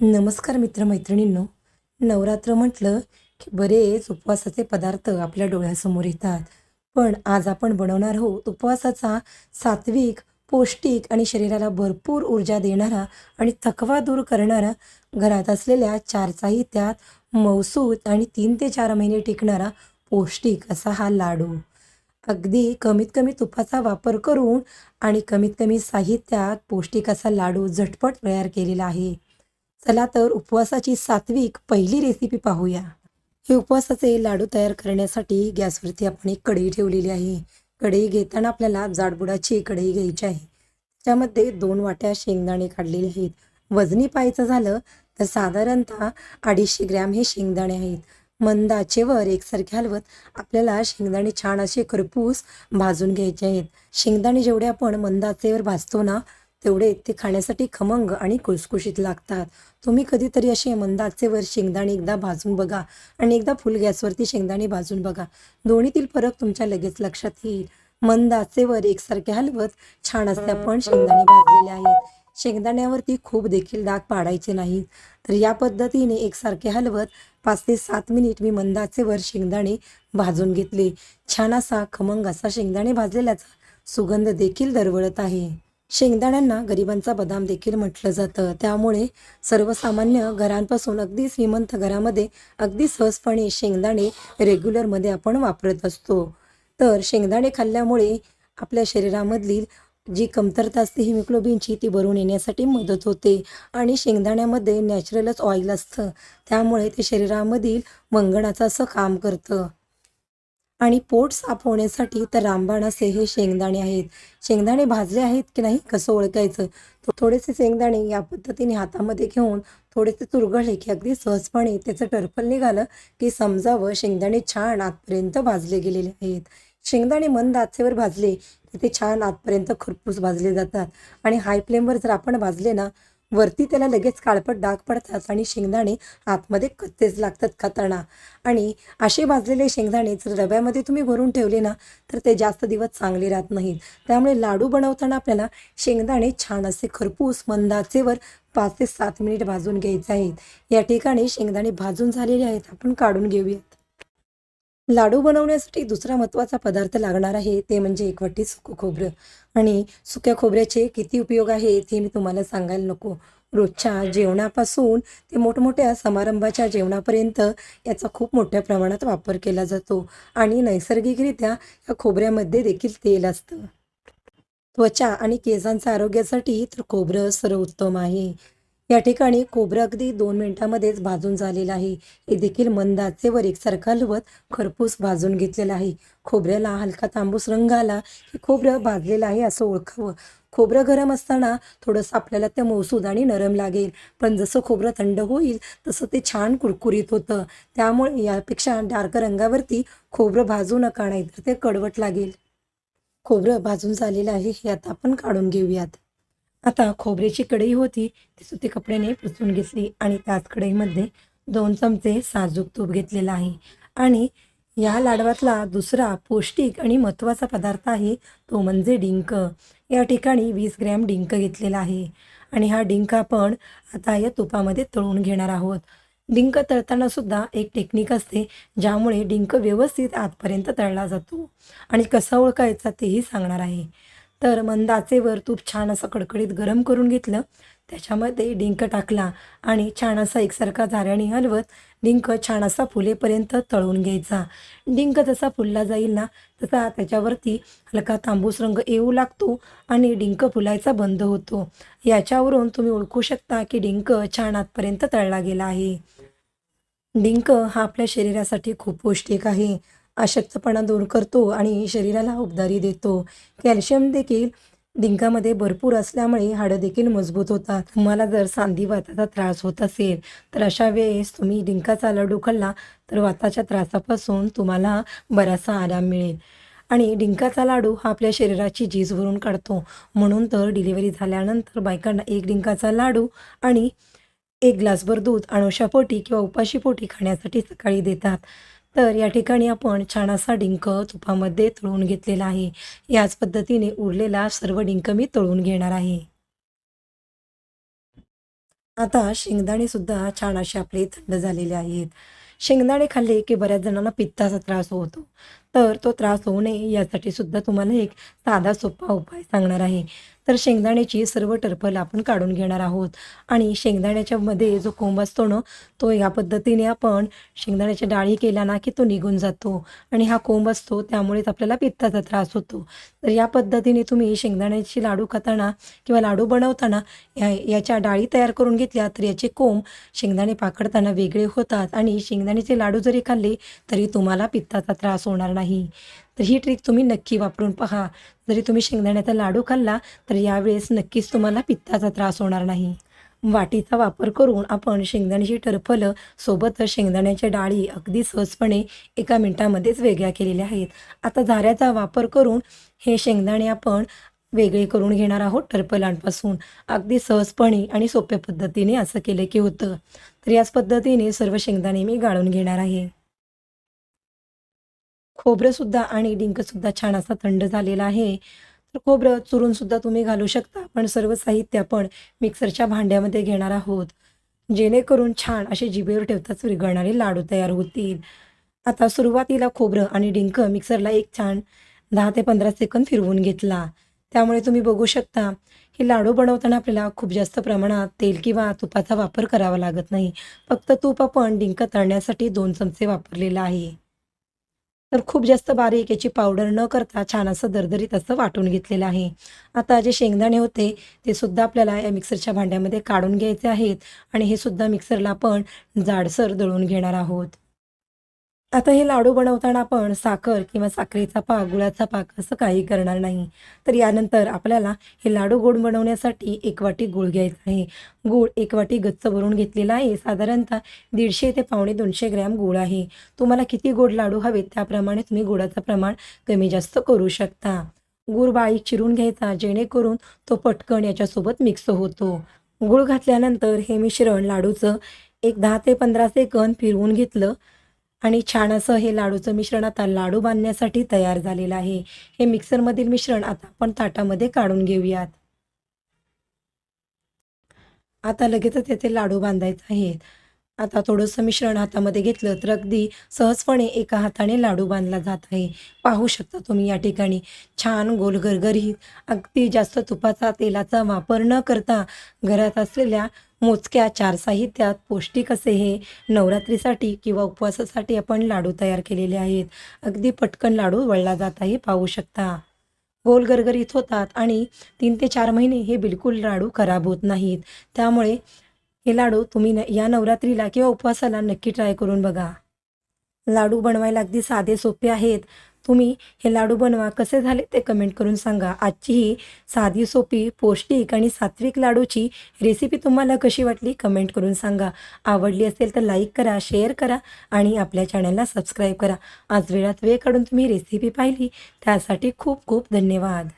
नमस्कार मित्रमैत्रिणींनो. नवरात्र म्हटलं की बरेच उपवासाचे पदार्थ आपल्या डोळ्यासमोर येतात. पण आज आपण बनवणार आहोत उपवासाचा सात्विक पौष्टिक आणि शरीराला भरपूर ऊर्जा देणारा आणि थकवा दूर करणारा घरात असलेल्या चार साहित्यात मौसूत आणि तीन ते चार महिने टिकणारा पौष्टिक असा हा लाडू. अगदी कमीत कमी तुपाचा वापर करून आणि कमीत कमी साहित्यात पौष्टिक असा लाडू झटपट तयार केलेला आहे. चला तर उपवासाची सात्विक पहिली रेसिपी पाहूया. हे उपवासाचे लाडू तयार करण्यासाठी गॅसवरती आपण एक कढई ठेवलेली आहे. कढई घेताना आपल्याला जाडबुडाची कढई घ्यायची आहे. त्यामध्ये दोन वाट्या शेंगदाणे काढलेले आहेत. वजनी पाहायचं झालं तर साधारणतः अडीचशे ग्रॅम हे शेंगदाणे आहेत. मंदाचेवर एकसारखे हलवत आपल्याला शेंगदाणे छान असे खरपूस भाजून घ्यायचे आहेत. शेंगदाणे जेवढे आपण मंदाचेवर भाजतो ना तेवढे ते खाण्यासाठी खमंग आणि खुसखुशीत लागतात. तुम्ही कधीतरी असे मंद आचेवर शेंगदाणे एकदा भाजून बघा आणि एकदा फुल गॅसवरती शेंगदाणे भाजून बघा. दोन्हीतील फरक तुमच्या लगेच लक्षात येईल. मंद आचेवर एकसारखे हलवत छान असल्या पण शेंगदाणे भाजलेले आहेत. शेंगदाण्यावरती खूप देखील डाग पाडायचे नाहीत. तर या पद्धतीने एकसारखे हलवत पाच ते सात मिनिट मी मंदाचे वर शेंगदाणे भाजून घेतले. छान असा खमंग असा शेंगदाणे भाजलेल्याचा सुगंध देखील दरवळत आहे. शेंगदाण्यांना गरिबांचा बदाम देखील म्हटलं जातं. त्यामुळे सर्वसामान्य घरांपासून अगदी श्रीमंत घरामध्ये अगदी सहजपणे शेंगदाणे रेग्युलरमध्ये आपण वापरत असतो. तर शेंगदाणे खाल्ल्यामुळे आपल्या शरीरामधली जी कमतरता असते हिमिक्लोबिनची ती भरून येण्यासाठी मदत होते आणि शेंगदाण्यामध्ये नॅचरलच ऑइल असतं. त्यामुळे ते शरीरामधील मंगणाचं असं काम करतं. आणि पोट साफ होण्यासाठी तर रामबाण असे हे शेंगदाणे आहेत. शेंगदाणे भाजले आहेत की नाही कसं ओळखायचं? थोडेसे शेंगदाणे या पद्धतीने हातामध्ये घेऊन थोडेसे चुरगळले की अगदी सहजपणे त्याचं टर्फल निघालं की समजावं शेंगदाणे छान आतपर्यंत भाजले गेलेले आहेत. शेंगदाणे मंद आचेवर भाजले की ते छान आतपर्यंत खरपूस भाजले जातात. आणि हाय फ्लेमवर जर आपण भाजले ना वरती त्याला लगेच काळपट डाग पडतात आणि शेंगदाणे आतमध्ये कच्चेच लागतात खतरणा आणि असे भाजलेले शेंगदाणे जर डब्यामध्ये तुम्ही भरून ठेवले ना तर ते जास्त दिवस चांगले राहत नाहीत. त्यामुळे लाडू बनवताना आपल्याला शेंगदाणे छान असे खरपूस मंदाचेवर पाच ते सात मिनिट भाजून घ्यायचे आहेत. या ठिकाणी शेंगदाणे भाजून झालेले आहेत. आपण काढून घेऊयात. लाडू बनवण्यासाठी दुसरा महत्त्वाचा पदार्थ लागणार आहे ते म्हणजे एकवटी सुकं खोबरं. आणि सुक्या खोबऱ्याचे किती उपयोग आहेत हे मी तुम्हाला सांगायला नको. रोजच्या जेवणापासून ते मोठमोठ्या समारंभाच्या जेवणापर्यंत याचा खूप मोठ्या प्रमाणात वापर केला जातो आणि नैसर्गिकरित्या या खोबऱ्यामध्ये देखील तेल असतं. त्वचा आणि केसांच्या आरोग्यासाठी तर खोबरं सर्व उत्तम आहे. या ठिकाणी खोबरं अगदी दोन मिनिटांमध्येच भाजून झालेलं आहे. हे देखील मंद आचेवर एकसारखं हलवत खरपूस भाजून घेतलेलं आहे. खोबऱ्याला हलका तांबूस रंग आला की खोबरं भाजलेलं आहे असं ओळखावं. खोबरं गरम असताना थोडंसं आपल्याला ते मौसूद आणि नरम लागेल. पण जसं खोबरं थंड होईल तसं ते छान कुरकुरीत होतं. त्यामुळे यापेक्षा डार्क रंगावरती खोबरं भाजू नका नाही तर ते कडवट लागेल. खोबरं भाजून झालेलं आहे हे आता आपण काढून घेऊयात. आता खोबऱ्याची कढई होती ती सुती कपड्याने पुसून घेतली आणि त्याच कढईमध्ये दोन चमचे साजूक तूप घेतलेला आहे. आणि या लाडवातला दुसरा पौष्टिक आणि महत्त्वाचा पदार्थ आहे तो म्हणजे डिंक. या ठिकाणी वीस ग्रॅम डिंक घेतलेला आहे. आणि हा डिंक आपण आता या तुपामध्ये तळून घेणार आहोत. डिंक तळताना सुद्धा एक टेक्निक असते ज्यामुळे डिंक व्यवस्थित आतपर्यंत तळला जातो. आणि कसा ओळखायचा तेही सांगणार आहे. तर मंदाचेवर तूप छान असं कडकडीत गरम करून घेतलं. त्याच्यामध्ये डिंक टाकला आणि छान असा एकसारखा झाऱ्याने हलवत डिंक छान असा फुलेपर्यंत तळून घ्यायचा. डिंक जसा फुलला जाईल ना तसा त्याच्यावरती हलका तांबूस रंग येऊ लागतो आणि डिंक फुलायचा बंद होतो. याच्यावरून तुम्ही ओळखू शकता की डिंक छान आतपर्यंत तळला गेला आहे. डिंक हा आपल्या शरीरासाठी खूप पौष्टिक आहे. अशक्तपणा दूर करतो आणि शरीराला उबदारी देतो. कॅल्शियम देखील डिंकामध्ये भरपूर असल्यामुळे हाडं देखील मजबूत होतात. तुम्हाला जर सांधीवाताचा त्रास होत असेल तर अशा वेळेस तुम्ही डिंकाचा लाडू खाल्ला तर वाताच्या त्रासापासून तुम्हाला बराचसा आराम मिळेल. आणि डिंकाचा लाडू हा आपल्या शरीराची झीज भरून काढतो. म्हणून तर डिलिव्हरी झाल्यानंतर बायकांना एक डिंकाचा लाडू आणि एक ग्लासभर दूध अणोशापोटी किंवा उपाशीपोटी खाण्यासाठी सकाळी देतात. तर या ठिकाणी आपण छान असा डिंक तुपामध्ये तळून घेतलेला आहे. याच पद्धतीने उरलेला सर्व डिंक मी तळून घेणार आहे. आता शेंगदाणेसुद्धा छान असे आपले थंड झालेले आहेत. शेंगदाणे खाल्ले की बऱ्याच जणांना पित्ताचा त्रास होतो. तर तो त्रास होऊ नये यासाठी सुद्धा तुम्हाला एक साधा सोपा उपाय सांगणार आहे. तर शेंगदाण्याची सर्व टरफल आपण काढून घेणार आहोत. आणि शेंगदाण्याच्या मध्ये जो कोंब असतो ना तो या पद्धतीने आपण शेंगदाण्याच्या डाळी केला ना की तो निघून जातो. आणि हा कोंब असतो त्यामुळेच आपल्याला पित्ताचा त्रास होतो. तर या पद्धतीने तुम्ही शेंगदाण्याची लाडू खाताना किंवा लाडू बनवताना या याच्या डाळी तयार करून घेतल्या तर याचे कोंब शेंगदाणे पाकडताना वेगळे होतात. आणि शेंगदाण्याचे लाडू जरी खाल्ले तरी तुम्हाला पित्ताचा त्रास होणार नाही. तर ही ट्रिक तुम्ही नक्की वापरून पहा. जरी तुम्ही शेंगदाण्याचा लाडू खाल्ला तर यावेळेस नक्कीच तुम्हाला पित्ताचा त्रास होणार नाही. वाटीचा वापर करून आपण शेंगदाण्याची टरफलं सोबतच शेंगदाण्याच्या डाळी अगदी सहजपणे एका मिनिटामध्येच वेगळ्या केलेल्या आहेत. आता झाऱ्याचा वापर करून हे शेंगदाणे आपण वेगळे करून घेणार आहोत टरफलांपासून. अगदी सहजपणे आणि सोप्या पद्धतीने असं केलं की होतं. तर याच पद्धतीने सर्व शेंगदाणे मी गाळून घेणार आहे. खोबरंसुद्धा आणि डिंकसुद्धा छान असा थंड झालेला आहे. तर खोबरं चुरूनसुद्धा तुम्ही घालू शकता. पण सर्व साहित्य आपण मिक्सरच्या भांड्यामध्ये घेणार आहोत. जेणेकरून छान असे जिभेवर ठेवताच विरघळणारे लाडू तयार होतील. आता सुरुवातीला खोबरं आणि डिंक मिक्सरला एक छान दहा ते पंधरा सेकंद फिरवून घेतला. त्यामुळे तुम्ही बघू शकता हे लाडू बनवताना आपल्याला खूप जास्त प्रमाणात तेल किंवा तुपाचा वापर करावा लागत नाही. फक्त तूप आपण डिंक तळण्यासाठी दोन चमचे वापरलेलं आहे. तर खूप जास्त बारीक याची पावडर न करता छान असं दरदरीत असं वाटून घेतलेलं आहे. आता जे शेंगदाणे होते ते सुद्धा आपल्याला या मिक्सरच्या भांड्यामध्ये काढून घ्यायचे आहेत आणि हे सुद्धा मिक्सरला आपण जाडसर दळून घेणार आहोत. आता हे लाडू बनवताना आपण साखर किंवा साखरेचा पाक गुळाचा पाक असं काही करणार नाही. तर यानंतर आपल्याला हे लाडू गोड बनवण्यासाठी एक वाटी गूळ घ्यायचा आहे. गूळ एक वाटी गच्च भरून घेतलेला आहे. साधारणतः दीडशे ते पावणे दोनशे ग्रॅम गूळ आहे. तुम्हाला किती गोड लाडू हवेत त्याप्रमाणे तुम्ही गुळाचं प्रमाण कमी जास्त करू शकता. गूळ बारीक चिरून घ्यायचा जेणेकरून तो पटकन याच्यासोबत मिक्स होतो. गूळ घातल्यानंतर हे मिश्रण लाडूचं एक दहा ते पंधरा सेकंद फिरवून घेतलं आणि छान असं हे लाडूचं मिश्रण आता लाडू बांधण्यासाठी तयार झालेलं आहे. हे मिक्सरमधील मिश्रण आता आपण ताटामध्ये काढून घेऊयात. आता लगेचच येथे लाडू बांधायचे आहेत. आता थोडंसं मिश्रण हातामध्ये घेतलं तर अगदी सहजपणे एका हाताने लाडू बांधला जात आहे. पाहू शकता तुम्ही या ठिकाणी छान गोल गरगरीत अगदी जास्त तुपाचा तेलाचा वापर न करता घरात असलेल्या मोजक्या चार साहित्यात पौष्टिक असे हे नवरात्रीसाठी किंवा उपवासासाठी आपण लाडू तयार केलेले आहेत. अगदी पटकन लाडू वळला जात आहे पाहू शकता. गोल गरगरीत होतात आणि तीन ते चार महिने हे बिलकुल लाडू खराब होत नाहीत. त्यामुळे हे लाडू तुम्ही न या नवरात्रीला किंवा उपवासाला नक्की ट्राय करून बघा. लाडू बनवायला अगदी साधे सोपे आहेत. तुम्ही हे लाडू बनवा कसे झाले ते कमेंट करून सांगा. आजची ही साधी सोपी पौष्टिक आणि सात्विक लाडूची रेसिपी तुम्हाला कशी वाटली कमेंट करून सांगा. आवडली असेल तर लाईक करा शेअर करा आणि आपल्या चॅनलला सबस्क्राईब करा. आज वेळात वेळ काढून तुम्ही रेसिपी पाहिली. त्यासाठी खूप खूप धन्यवाद.